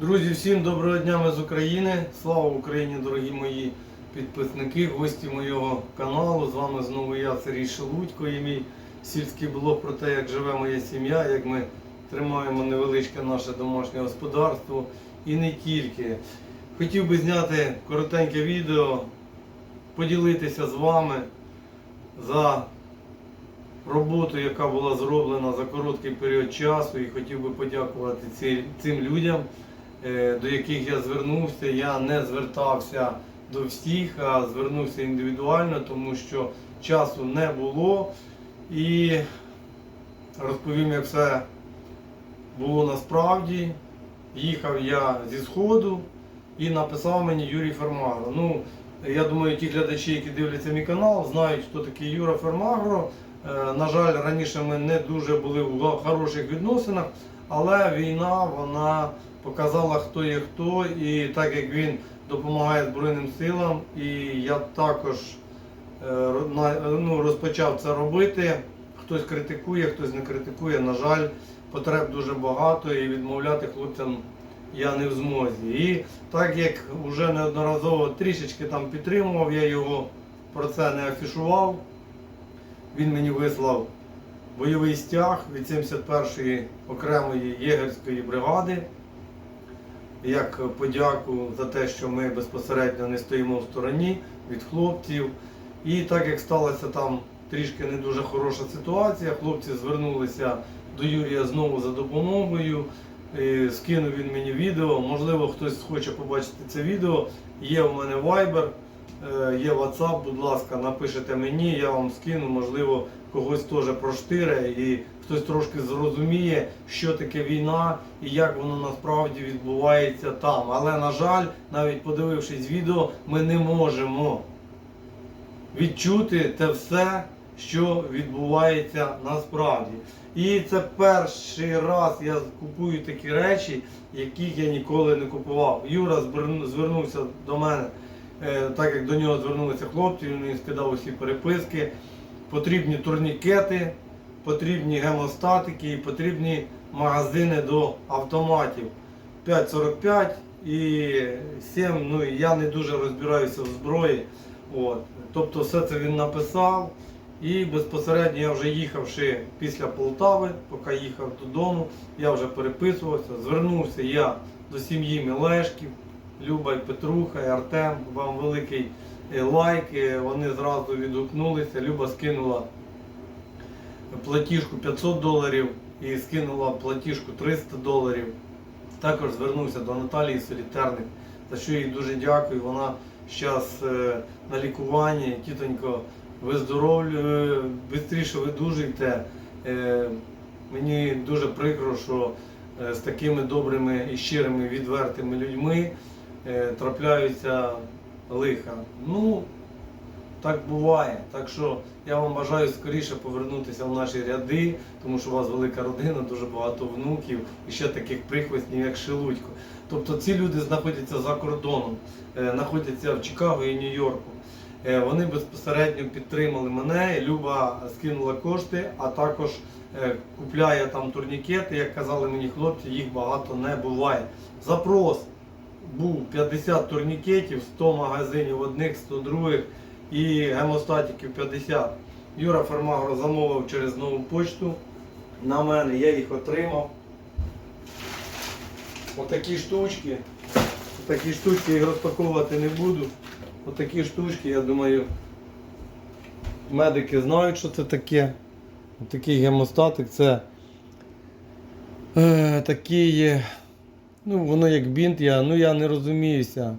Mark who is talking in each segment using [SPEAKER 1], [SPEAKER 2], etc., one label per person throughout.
[SPEAKER 1] Друзі, всім доброго дня ми з України. Слава Україні, дорогі мої підписники, гості моєго каналу. З вами знову я, Сергій Шелудько, і мій сільський блог про те, як живе моя сім'я, як ми тримаємо невеличке наше домашнє господарство і не тільки. Хотів би зняти коротеньке відео, поділитися з вами за роботу, яка була зроблена за короткий період часу, і хотів би подякувати цим людям, до яких я звернувся. Я не звертався до всіх, а звернувся індивідуально, тому що часу не було. І розповім, як все було насправді. Їхав я зі Сходу і написав мені Юрій Фермагро. Ну, я думаю, ті глядачі, які дивляться мій канал, знають, хто такий Юра Фермагро. Е, На жаль, раніше ми не дуже були в хороших відносинах, але війна вона показала, хто є хто, і так як він допомагає Збройним силам, і я також е, ну, розпочав це робити. Хтось критикує, хтось не критикує. На жаль, потреб дуже багато і відмовляти хлопцям я не в змозі. І так як вже неодноразово трішечки там підтримував, я його про це не афішував. Він мені вислав бойовий стяг від 71-ї окремої єгерської бригади. Як подяку за те, що ми безпосередньо не стоїмо в стороні від хлопців. І так як сталася там трішки не дуже хороша ситуація, хлопці звернулися до Юрія знову за допомогою. Скинув він мені відео. Можливо, хтось хоче побачити це відео. Є в мене Viber, е, є WhatsApp, будь ласка, напишете мені, я вам скину, можливо, когось теж проштире і хтось трошки зрозуміє, що таке війна і як воно насправді відбувається там. Але, на жаль, навіть подивившись відео, ми не можемо відчути те все, що відбувається насправді. І це перший раз я купую такі речі, яких я ніколи не купував. Юра звернувся до мене, е, так як до нього звернулися хлопці, він мені скидав усі переписки. Потрібні турнікети, потрібні гемостатики і потрібні магазини до автоматів. 5,45 і 7, ну я не дуже розбираюся в зброї. От. Тобто все це він написав. І безпосередньо я вже їхавши після Полтави, поки їхав додому, я вже переписувався, звернувся я до сім'ї Мелешків, Люба і Петруха, і Артем. Вам великий е, лайк. е, Вони зразу відгукнулися. Люба скинула платіжку 500 доларів і скинула платіжку 300 доларів. Також звернувся до Наталії Солітерник, за що їй дуже дякую. Вона зараз на лікуванні. Тітонько, ви виздоровлює, швидше. Е, Мені дуже прикро, що е, з такими добрими і щирими відвертими людьми е, трапляються лиха. Ну, так буває. Так що я вам бажаю скоріше повернутися в наші ряди, тому що у вас велика родина, дуже багато внуків і ще таких прихвостнів, як Шелудько. Тобто ці люди знаходяться за кордоном, е, знаходяться в Чикаго і Нью-Йорку. Е, Вони безпосередньо підтримали мене. Люба скинула кошти, а також е, купляє там турнікети. Як казали мені хлопці, їх багато не буває. Запрос був 50 турнікетів, 100 магазинів одних, 100 других і гемостатиків 50. Юра Фермагро замовив через нову почту. На мене я їх отримав. Отакі штучки. Такі штучки їх розпаковувати не буду. Отакі штучки, я думаю, медики знають, що це таке. Отакий гемостатик це е, такий, ну воно як бінт, я, ну я не розуміюся.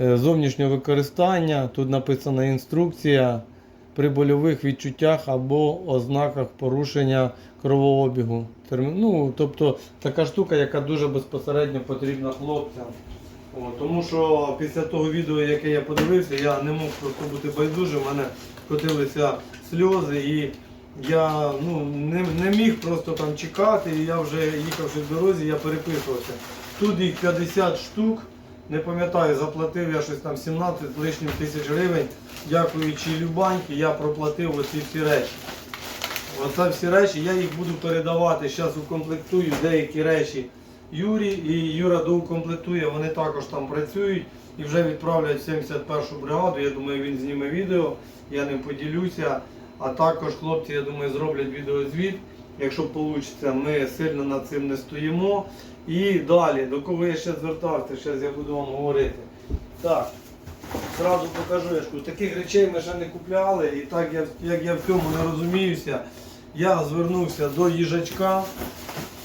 [SPEAKER 1] Е, зовнішнього використання. Тут написана інструкція при больових відчуттях або ознаках порушення кровообігу. Ну, тобто така штука, яка дуже безпосередньо потрібна хлопцям. О, тому що після того відео, яке я подивився, я не мог просто бути байдужим, у мене котилися сльози і я ну, не, не міг просто там чекати, і я вже їхавши в дорозі, я переписувався. Тут їх 50 штук, не пам'ятаю, заплатив я щось там 17 з лишнім тисяч гривень. Дякуючи Любаньки, я проплатив оці всі речі. Оце всі речі, я їх буду передавати. Зараз укомплектую деякі речі Юрі і Юра доукомплектує, вони також там працюють і вже відправлять 71-шу бригаду. Я думаю, він зніме відео, я ним поділюся. А також хлопці, я думаю, зроблять відеозвіт. Якщо вийде, ми сильно над цим не стоїмо. І далі, до кого я ще звертався, зараз я буду вам говорити. Так, зразу покажу, я ж кажу, таких речей ми ще не купляли, і так я, як я в цьому не розуміюся, я звернувся до їжачка.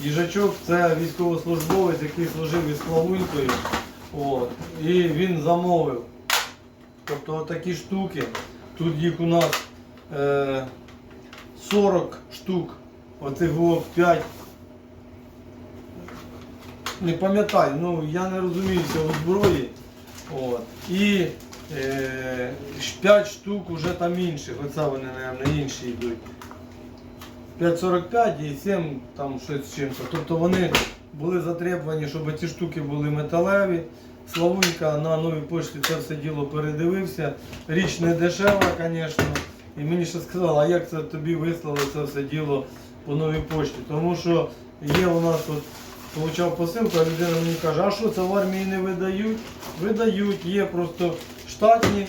[SPEAKER 1] Їжачок це військовослужбовець, який служив із Славунькою. От. І він замовив. Тобто такі штуки. Тут їх у нас е, 40 штук. Оцих о, 5. Не пам'ятаю, ну я не розуміюся у зброї. От. І е, 5 штук вже там інших. Оце вони, мабуть, інші йдуть. 5,45 і 7 там щось з чимось. Тобто вони були затребувані, щоб ці штуки були металеві. Славунька на новій пошті це все діло передивився. Річ не дешева, звісно. І мені ще сказали, а як це тобі вислали це все діло по новій пошті? Тому що є у нас от, получав посилку, а людина мені каже, а що це в армії не видають? Видають, є просто штатні,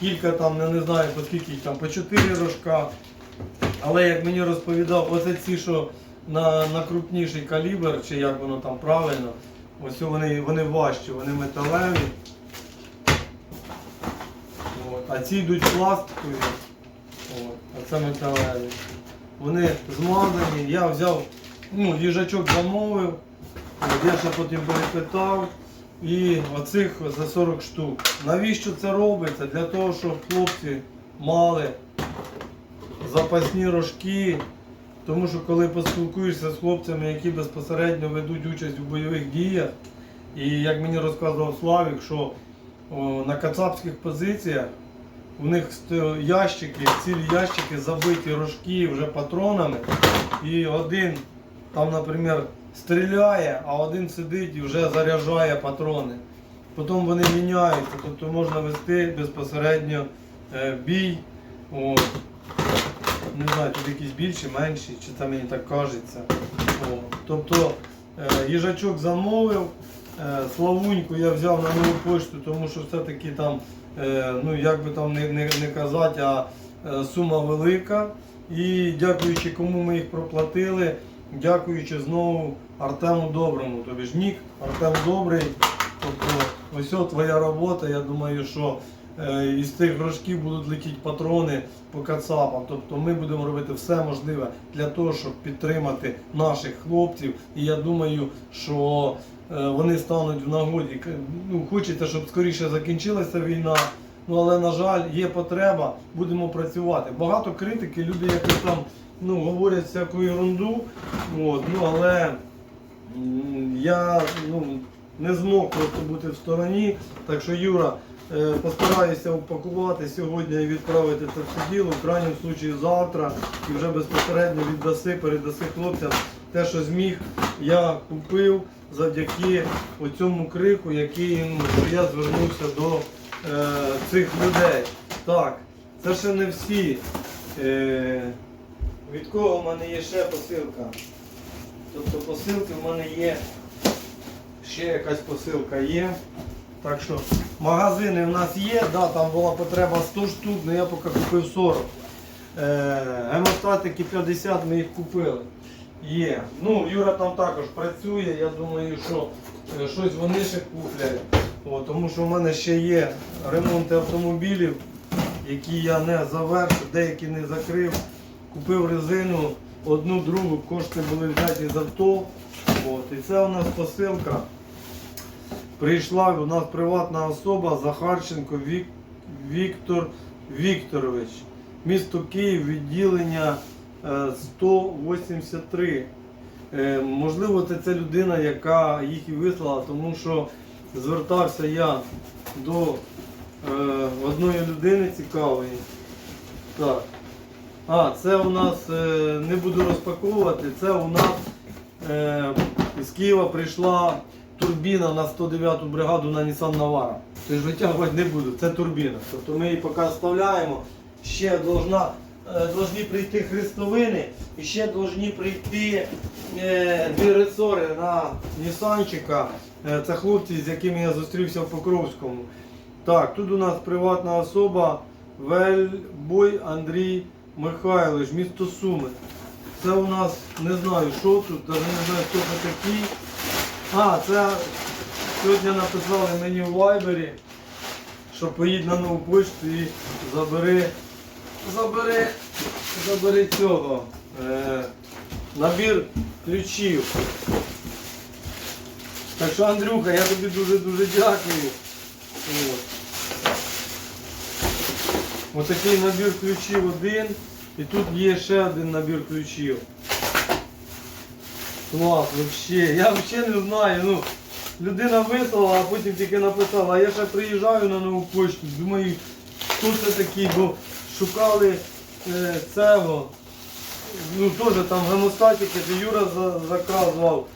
[SPEAKER 1] кілька там, я не знаю по скільки там, по 4 рожка. Але як мені розповідав, оце ці, що на, на крупніший калібр, чи як воно там правильно, ось вони, вони важчі, вони металеві. От. А ці йдуть пластикові. От. А це металеві. Вони змазані. Я взяв, ну, їжачок замовив, я ще потім перепитав. І оцих за 40 штук. Навіщо це робиться? Для того, щоб хлопці мали запасні рожки. Тому що коли поспілкуєшся з хлопцями, які безпосередньо ведуть участь у бойових діях, і як мені розказував Славік, що о, на кацапських позиціях у них ящики, цілі ящики забиті рожки вже патронами, і один там, наприклад, стріляє, а один сидить і вже заряджає патрони. Потім вони міняються, тобто можна вести безпосередньо е, бій. От. Не знаю, тут якісь більші, менші, чи це мені так кажеться. О. Тобто е, їжачок замовив, е, славуньку я взяв на нову почту, тому що все-таки там, ну як би там не, не, не казати, а е, сума велика. І дякуючи кому ми їх проплатили, дякуючи знову Артему Доброму. Тобі ж нік, Артем Добрий. Тобто ось твоя робота. Я думаю, що е, із тих рожків будуть летіти патрони по кацапам. Тобто ми будемо робити все можливе для того, щоб підтримати наших хлопців. І я думаю, що е, вони стануть в нагоді. Ну, хочеться, щоб скоріше закінчилася війна. Ну але на жаль, є потреба, будемо працювати. Багато критики, люди якось там ну, говорять всяку ерунду. От, ну але я ну, не змог просто бути в стороні. Так що, Юра, е, постараюся упакувати сьогодні і відправити це все діло. В крайньому случаї завтра і вже безпосередньо віддаси, передаси хлопцям те, що зміг, я купив завдяки оцьому крику, який ну, я звернувся до е, цих людей. Так, це ще не всі. Е, від кого в мене є ще посилка? Тобто посилки в мене є. Ще якась посилка є. Так що магазини в нас є, да, там була потреба 100 штук, але я поки купив 40. Е, гемостатики 50 ми їх купили. Є. Ну, Юра там також працює, я думаю, що е, щось вони ще куплять. О, тому що в мене ще є ремонти автомобілів, які я не завершив, деякі не закрив. Купив резину, одну другу, кошти були взяті з авто. От, і це у нас посилка. Прийшла у нас приватна особа Захарченко Вік... Віктор Вікторович. Місто Київ, відділення е, 183. Е, Можливо, це ця людина, яка їх і вислала, тому що звертався я до е, одної людини цікавої. Так. А, це у нас, е, не буду розпаковувати, це у нас е, з Києва прийшла турбіна на 109 бригаду на Nissan Navara. Тож витягувати не буду, це турбіна. Тобто ми її поки вставляємо. Ще должна е, должні прийти хрестовини і ще должні прийти е, дві ресори на Нісанчика. Е, це хлопці, з якими я зустрівся в Покровському. Так, тут у нас приватна особа Вельбой Андрій Михайлович, місто Суми. Це у нас не знаю, що тут, не знаю, хто це такий. А, це сьогодні написали мені в Вайбері, що поїдь на нову почту і забери, забери, забери цього. Е, набір ключів. Так що, Андрюха, я тобі дуже-дуже дякую. От. Отакий набір ключів один. І тут є ще один набір ключів. Клас, вообще. Я взагалі не знаю. Ну, людина вислала, а потім тільки написала. А я ще приїжджаю на нову почту. Думаю, хто це такий, бо шукали е, цього. Ну теж там гемостатики, це Юра за- заказував.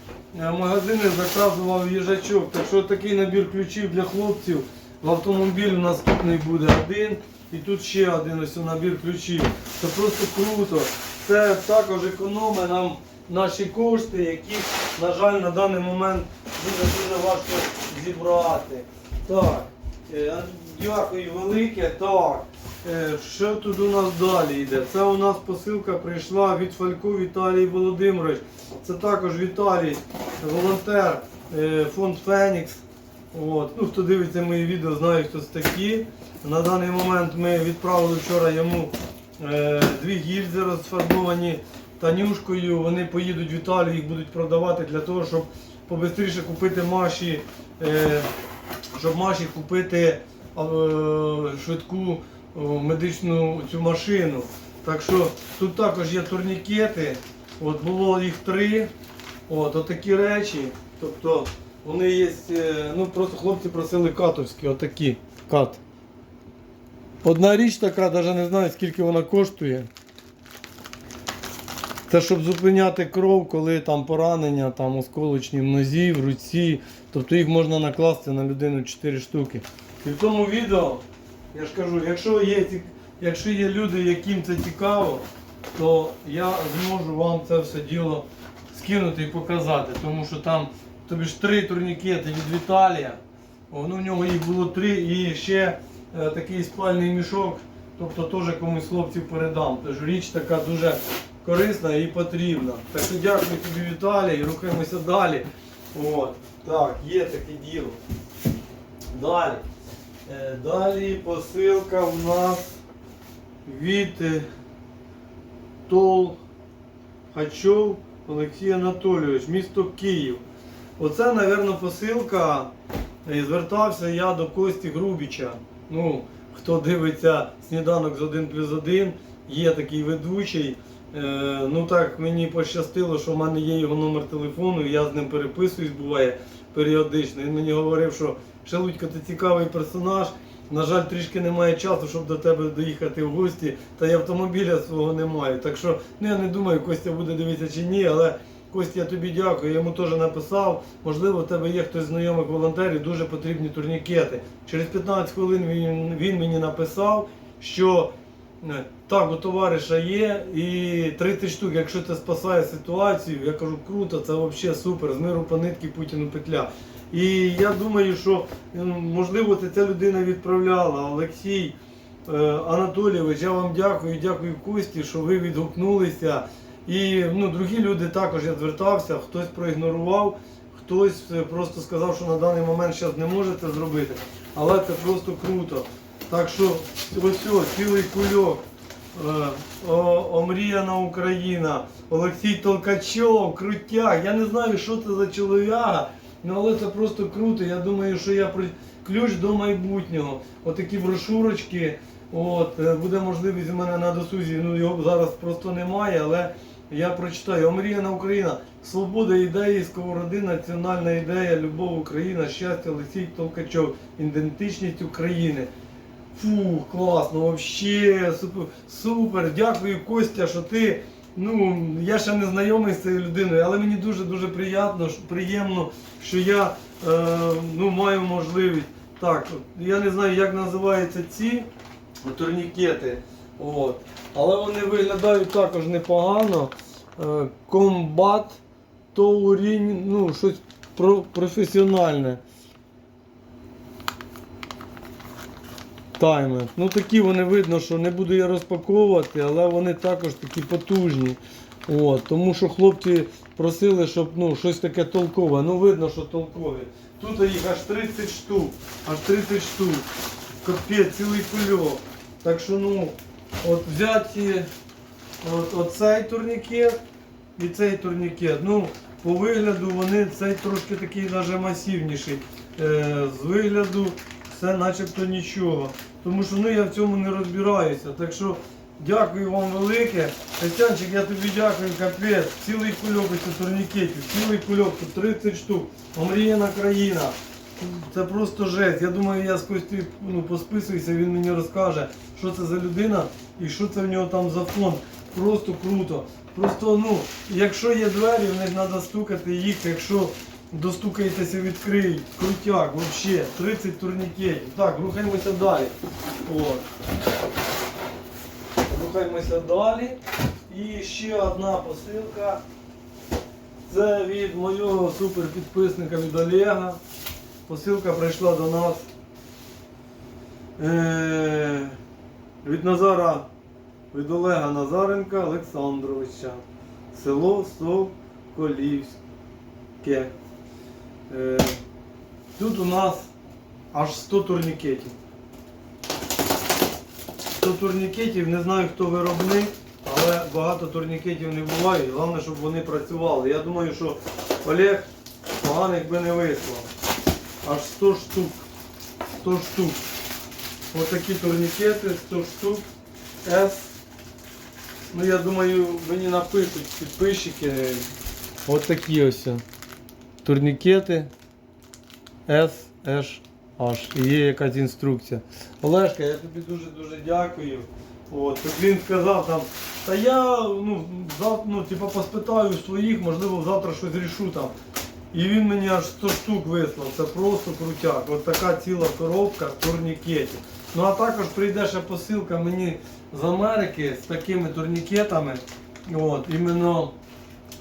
[SPEAKER 1] Е, Магазини заказував їжачок. Так що такий набір ключів для хлопців. В автомобіль наступний буде один. І тут ще один ось набір ключів. Це просто круто. Це також економить нам наші кошти, які, на жаль, на даний момент дуже-дуже важко зібрати. Так, е, дякую велике. Так, е, що тут у нас далі йде? Це у нас посилка прийшла від Фальку Віталій Володимирович. Це також Віталій, волонтер, е, фонд Фенікс. От. Ну, хто дивиться мої відео, знає, хто це такі. На даний момент ми відправили вчора йому е, дві гільзи розфарбовані танюшкою. Вони поїдуть в Італію, їх будуть продавати для того, щоб побистріше купити Маші, е, щоб Маші купити е, швидку медичну цю машину. Так що тут також є турнікети. От було їх три. От, отакі речі. Тобто вони є, е, ну просто хлопці просили катовські, отакі кат. Одна річ така, навіть не знаю скільки вона коштує. Це щоб зупиняти кров, коли там поранення, там осколочні в нозі, в руці. Тобто їх можна накласти на людину 4 штуки. І в тому відео, я ж кажу, якщо є, якщо є люди, яким це цікаво, то я зможу вам це все діло скинути і показати. Тому що там тобі ж три турнікети від Віталія. Ну, в нього їх було три і ще е, такий спальний мішок. Тобто теж комусь хлопців передам. Тож річ така дуже корисна і потрібна. Так що дякую тобі, Віталій, рухаємося далі. От, так, є таке діло. Далі. Е, Далі посилка в нас від е, Тол Хачов Олексій Анатолійович, місто Київ. Оце, мабуть, посилка. І звертався я до Кості Грубіча. Ну, хто дивиться сніданок з 1 плюс 1, є такий ведучий. Е, ну так, мені пощастило, що в мене є його номер телефону, я з ним переписуюсь, буває періодично. Він мені говорив, що Шелудько, ти цікавий персонаж. На жаль, трішки немає часу, щоб до тебе доїхати в гості, та й автомобіля свого немає. Так що ну, я не думаю, Костя буде дивитися чи ні, але Костя, я тобі дякую. Я йому теж написав. Можливо, в тебе є хтось знайомих волонтерів, дуже потрібні турнікети. Через 15 хвилин він, він мені написав, що так, у товариша є, і 30 штук, якщо це спасає ситуацію, я кажу, круто, це взагалі супер, з миру по нитки Путіну петля. І я думаю, що е, можливо ця людина відправляла. Олексій е, Анатолійович, я вам дякую, дякую Кості, що ви відгукнулися. І ну, другі люди також я звертався, хтось проігнорував, хтось е, просто сказав, що на даний момент зараз не може це зробити. Але це просто круто. Так що ось цілий кульок. Е, Омріяна Україна, Олексій Толкачов, крутяк. Я не знаю, що це за чоловіка, ну, але це просто круто. Я думаю, що я ключ до майбутнього. Отакі брошурочки. От, е, буде можливість у мене на досузі. Ну його зараз просто немає, але я прочитаю. Омріяна Україна, свобода ідеї, сковороди, національна ідея, любов Україна, щастя, Олексій Толкачов, ідентичність України. Фу, класно, вообще супер, супер. Дякую, Костя, що ти. Ну, я ще не знайомий з цією людиною, але мені дуже-дуже приємно, приємно, що я е, ну, маю можливість. Так, я не знаю, як називаються ці турнікети. От. Але вони виглядають також непогано. Е, Комбат Тоурінь, ну, щось про- професіональне. Таймер. Ну такі вони видно, що не буду я розпаковувати, але вони також такі потужні. От, тому що хлопці просили, щоб ну, щось таке толкове. Ну видно, що толкові. Тут їх аж 30 штук. Аж 30 штук. Капець, цілий кульок. Так що ну, от взяті от, оцей турнікет і цей турнікет. Ну, по вигляду вони цей трошки такий навіть масивніший. Е, з вигляду все начебто нічого. Тому що ну, я в цьому не розбираюся. Так що дякую вам велике. Костянчик, я тобі дякую, капець. Цілий кульок ось турнікетів, цілий кульок, тут 30 штук. Омріяна країна. Це просто жесть. Я думаю, я з Костю ну, посписуюся, він мені розкаже, що це за людина і що це в нього там за фонд. Просто круто. Просто, ну, якщо є двері, в них треба стукати їх, якщо достукаєтеся, відкриють. Крутяк, взагалі, 30 турнікетів. Так, рухаємося далі. От. Рухаємося далі. І ще одна посилка. Це від моєго суперпідписника від Олега. Посилка прийшла до нас е- від Назара, від Олега Назаренка Олександровича. Село Соколівське. Е- тут у нас аж 100 турнікетів. 100 турнікетів, не знаю хто виробник, але багато турнікетів не буває. Головне, щоб вони працювали. Я думаю, що Олег поганих би не вислав. Аж 100 штук. 100 штук. Ось такі турнікети, 100 штук. S. Ну я думаю, мені напишуть підписчики. Ось такі ось. Турнікети. S, H, H. Є якась інструкція. Олешка, я тобі дуже-дуже дякую. От, він сказав там, та я ну, зав, ну, типа, поспитаю своїх, можливо, завтра щось рішу там. І він мені аж 100 штук вислав, це просто крутяк. От така ціла коробка турнікетів. Ну а також прийде ще посилка мені з Америки з такими турнікетами, от, іменно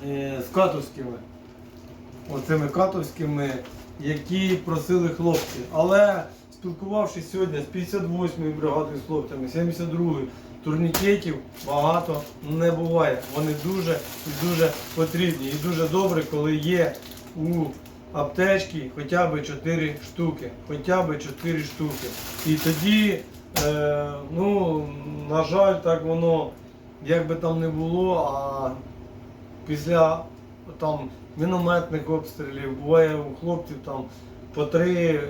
[SPEAKER 1] е, з катовськими. Оцими катовськими, які просили хлопці. Але спілкувавшись сьогодні з 58-ї бригадою з хлопцями, 72-ї, турнікетів багато не буває. Вони дуже і дуже потрібні. І дуже добре, коли є у аптечці хоча б 4 штуки. Хоча б 4 штуки. І тоді, е, ну, на жаль, так воно, як би там не було, а після там мінометних обстрілів, буває у хлопців там по три,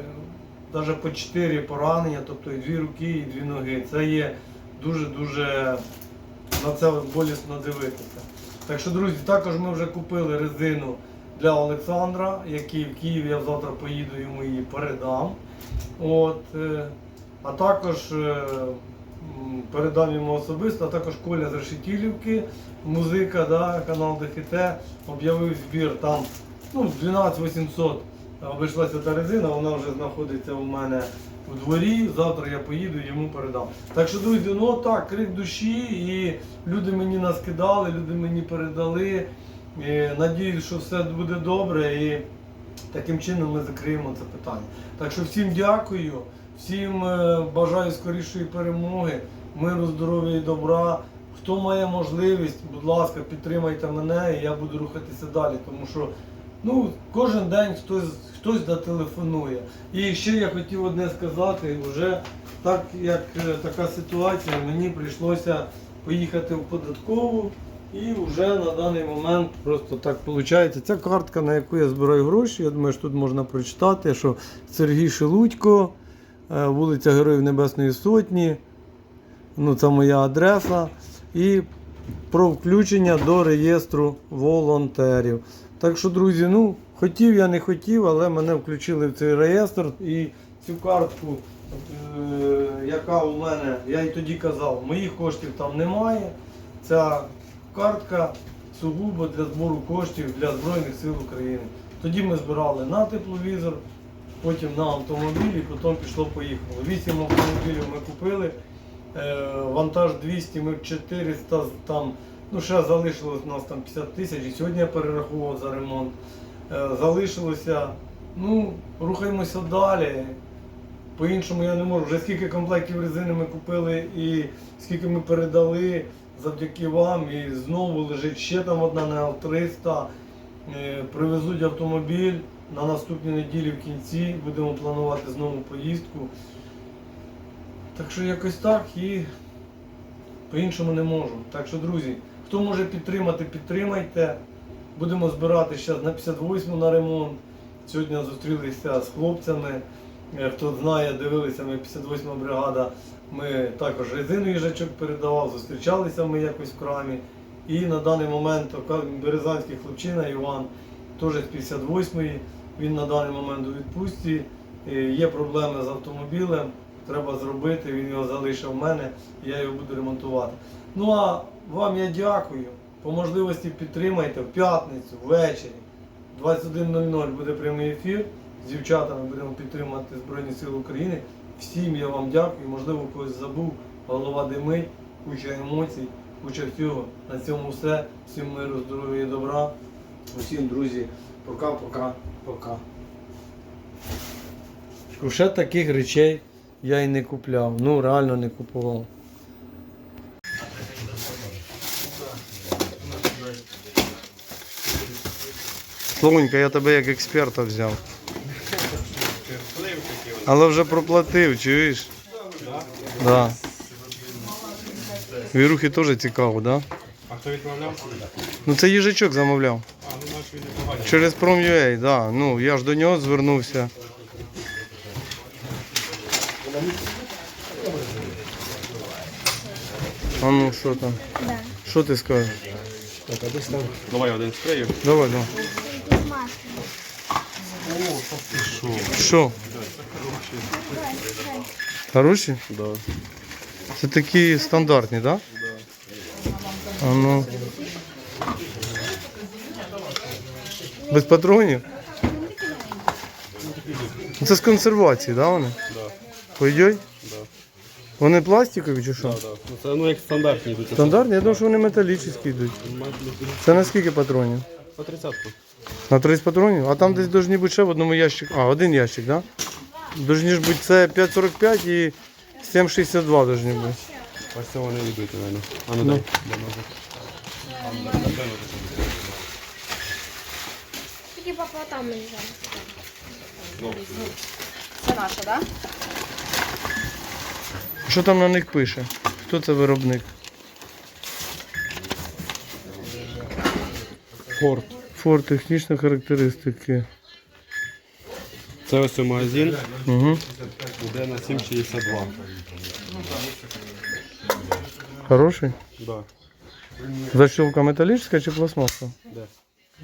[SPEAKER 1] навіть по чотири поранення, тобто і дві руки, і дві ноги. Це є дуже-дуже на це болісно дивитися. Так що, друзі, також ми вже купили резину для Олександра, який в Києві я завтра поїду йому її передам. От, е, а також м, передам йому особисто, а також Коля з Решетілівки, музика, да, канал ДХТ, об'явив збір там ну, 12 800 обійшлася та резина, вона вже знаходиться у мене у дворі. Завтра я поїду йому передам. Так що, друзі, ну так, крик душі, і люди мені наскидали, люди мені передали. І надіюсь, що все буде добре і таким чином ми закриємо це питання. Так що всім дякую, всім е, бажаю скорішої перемоги, миру, здоров'я і добра. Хто має можливість, будь ласка, підтримайте мене і я буду рухатися далі, тому що ну, кожен день хтось, хтось зателефонує. І ще я хотів одне сказати, вже так як е, така ситуація, мені прийшлося поїхати в податкову. І вже на даний момент просто так виходить. Ця картка, на яку я збираю гроші, я думаю, що тут можна прочитати, що Сергій Шелудько, е, вулиця Героїв Небесної Сотні. Ну, це моя адреса. І про включення до реєстру волонтерів. Так що, друзі, ну, хотів я не хотів, але мене включили в цей реєстр і цю картку, е, яка у мене, я й тоді казав, моїх коштів там немає. Ця картка сугубо для збору коштів для Збройних сил України. Тоді ми збирали на тепловізор, потім на автомобіль і потім пішло поїхало. Вісім автомобілів ми купили. Е, Вантаж 200, ми 400 там, ну ще залишилось у нас там 50 тисяч, і сьогодні я перерахував за ремонт. Е, Залишилося, ну, рухаємося далі. По-іншому я не можу. Вже скільки комплектів резини ми купили і скільки ми передали завдяки вам. І знову лежить ще там одна на Л300. Е, Привезуть автомобіль на наступній неділі в кінці. Будемо планувати знову поїздку. Так що якось так і по-іншому не можу. Так що, друзі, хто може підтримати, підтримайте. Будемо збирати зараз на 58 на ремонт. Сьогодні зустрілися з хлопцями. Е, Хто знає, дивилися ми 58 бригада. Ми також резину їжачок передавав, зустрічалися ми якось в крамі. І на даний момент березанський хлопчина Іван теж з 58-ї. Він на даний момент у відпустці. Е, Є проблеми з автомобілем, треба зробити, він його залишив в мене, я його буду ремонтувати. Ну а вам я дякую. По можливості підтримайте в п'ятницю, ввечері. 21.00 буде прямий ефір. З дівчатами будемо підтримувати Збройні Сили України. Всім я вам дякую. Можливо, когось забув. Голова димить, куча емоцій, куча всього. На цьому все. Всім миру, здоров'я і добра. Усім, друзі, пока, пока. Ще таких речей я і не купляв. Ну, реально не купував. Слонька, я тебе як експерта взяв. Але вже проплатив, чуєш? Да. Вірухи теж цікаво, да?
[SPEAKER 2] А хто відправляв?
[SPEAKER 1] Ну це їжачок замовляв.
[SPEAKER 2] А, ну наш він не.
[SPEAKER 1] Через Prom.ua, да. Ну, я ж до нього звернувся. А ну, що там?
[SPEAKER 3] Да.
[SPEAKER 1] Що ти скажеш?
[SPEAKER 2] Так, а десь там. Давай один спрею.
[SPEAKER 1] Давай, давай. О, Що? Хороші?
[SPEAKER 2] Да.
[SPEAKER 1] Це такі стандартні, так? Да? А ну. Без патронів? Ну, Це з консервації, да, вони?
[SPEAKER 2] Да. Да.
[SPEAKER 1] Вони пластикові чи що?
[SPEAKER 2] Да, да. Ну, це ну як стандартні йдуть.
[SPEAKER 1] Стандартні? Я думав, що вони металічні йдуть. Це на скільки патронів?
[SPEAKER 2] По тридцятку.
[SPEAKER 1] На 30 патронів? А там десь должні бути ще в одному ящику. А, один ящик, так? Да? Должні ж бути це 5,45 і 7,62 должні бути.
[SPEAKER 2] Ось це вони йдуть, напевно. А ну
[SPEAKER 1] Ну.
[SPEAKER 2] дай. дай ножик.
[SPEAKER 3] Тільки папа там лежав.
[SPEAKER 4] Це наша, так?
[SPEAKER 1] Що там на них пише? Хто це виробник?
[SPEAKER 2] Форд.
[SPEAKER 1] Фор, технічні характеристики.
[SPEAKER 2] Це ось магазин,
[SPEAKER 1] Угу.
[SPEAKER 2] йде на 7,62.
[SPEAKER 1] Хороший.
[SPEAKER 2] Да.
[SPEAKER 1] Защелка металічна чи пластмасова?
[SPEAKER 2] Де?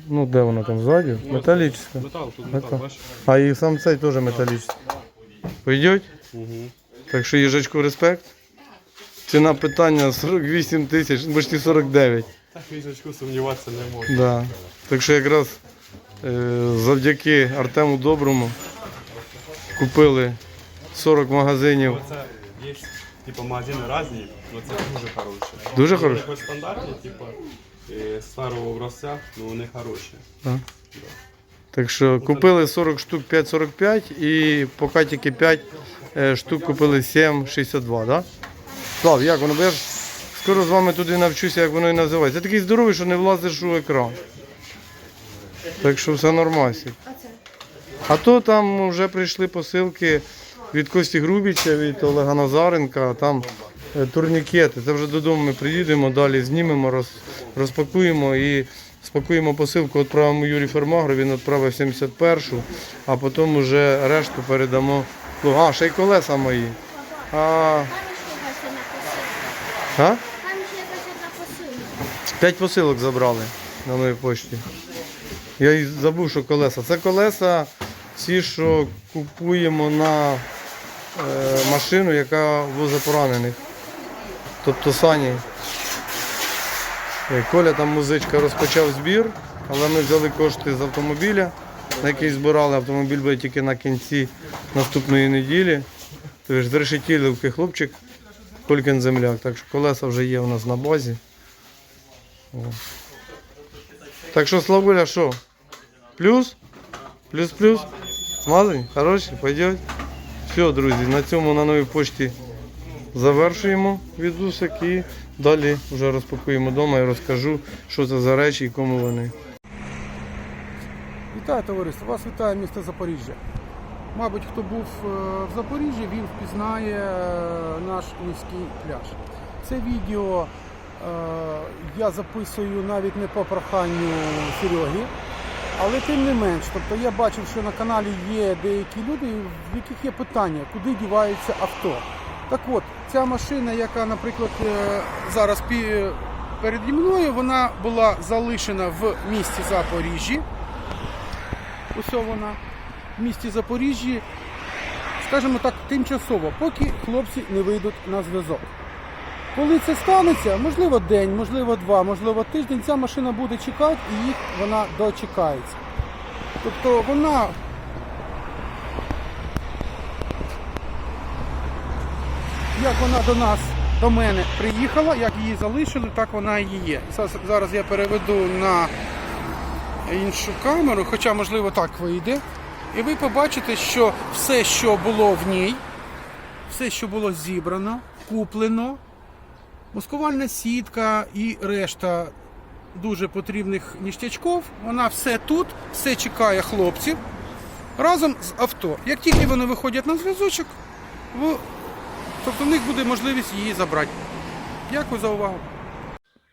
[SPEAKER 1] Ну, де вона там ззаді? Металічна.
[SPEAKER 2] Метал, тут
[SPEAKER 1] Метал.
[SPEAKER 2] метал, бачиш?
[SPEAKER 1] А і сам цей теж металічний. Пойдет?
[SPEAKER 2] Угу.
[SPEAKER 1] Так що їжачку респект. Ціна питання 48 тисяч, ну, почти 49.
[SPEAKER 2] Так візочку сумніватися не можна.
[SPEAKER 1] Да. Так що якраз е, завдяки Артему Доброму купили 40 магазинів.
[SPEAKER 2] Оце є, типу, магазини різні, але це дуже хороше.
[SPEAKER 1] Дуже хороше?
[SPEAKER 2] Хоч стандартні, типу, е, старого образця, але вони хороші.
[SPEAKER 1] Да. Так що купили 40 штук 5,45 і поки тільки 5 е, штук купили 7,62, да? Слав, як воно? Бо я ж скоро з вами туди навчуся, як воно і називається. Це такий здоровий, що не влазиш у екран. Так що все нормально. А то там вже прийшли посилки від Кості Грубіча, від Олега Назаренка, там е, турнікети. Це вже додому ми приїдемо, далі знімемо, роз, розпакуємо і спакуємо посилку, відправимо Юрі Фермагру, він відправив 71-шу, а потім вже решту передамо. Ну, А, ще й колеса мої. А, а? П'ять посилок забрали на новій пошті. Я і забув, що колеса. Це колеса ті, що купуємо на е, машину, яка возить поранених. Тобто сані. Е, Коля там музичка розпочав збір, але ми взяли кошти з автомобіля, на який збирали. Автомобіль буде тільки на кінці наступної неділі. Тобто з решетілівки хлопчик Колькін земляк. Так що колеса вже є у нас на базі. О. Так що, Славуля, що? Плюс? Плюс-плюс? Смазані? Хороші? Пойдет? Все, друзі, на цьому на новій почті завершуємо відусик і далі вже розпакуємо вдома і розкажу, що це за речі і кому вони.
[SPEAKER 4] Вітаю товариство, вас вітає місто Запоріжжя. Мабуть, хто був е, в Запоріжжі, він впізнає е, наш міський пляж. Це відео е, я записую навіть не по проханню Сереги, але тим не менш, тобто я бачив, що на каналі є деякі люди, в яких є питання, куди діваються авто. Так от, ця машина, яка, наприклад, е, зараз переді мною, вона була залишена в місті Запоріжжі. Ось вона в місті Запоріжжі, скажімо так, тимчасово, поки хлопці не вийдуть на зв'язок. Коли це станеться, можливо день, можливо два, можливо тиждень, ця машина буде чекати і їх вона дочекається. Тобто вона як вона до нас, до мене приїхала, як її залишили, так вона і є. Зараз- я переведу на іншу камеру, хоча, можливо, так вийде. І ви побачите, що все, що було в ній, все, що було зібрано, куплено, маскувальна сітка і решта дуже потрібних ніштячків, вона все тут, все чекає хлопців разом з авто. Як тільки вони виходять на зв'язочок, в- тобто в них буде можливість її забрати. Дякую за увагу.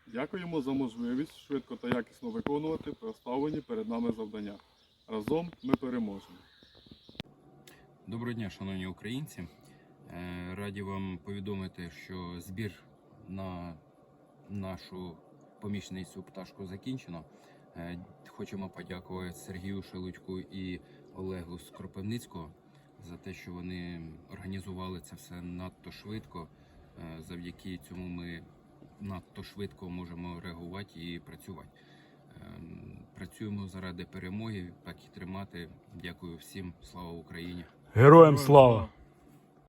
[SPEAKER 5] Дякуємо за можливість швидко та якісно виконувати поставлені перед нами завдання. Разом ми переможемо.
[SPEAKER 6] Доброго дня, шановні українці. Е, Раді вам повідомити, що збір на нашу помічницю пташку закінчено. Е, Хочемо подякувати Сергію Шелудьку і Олегу з Кропивницького за те, що вони організували це все надто швидко. Е, Завдяки цьому ми надто швидко можемо реагувати і працювати. Ем, Працюємо заради перемоги, так і тримати. Дякую всім. Слава Україні!
[SPEAKER 7] Героям слава!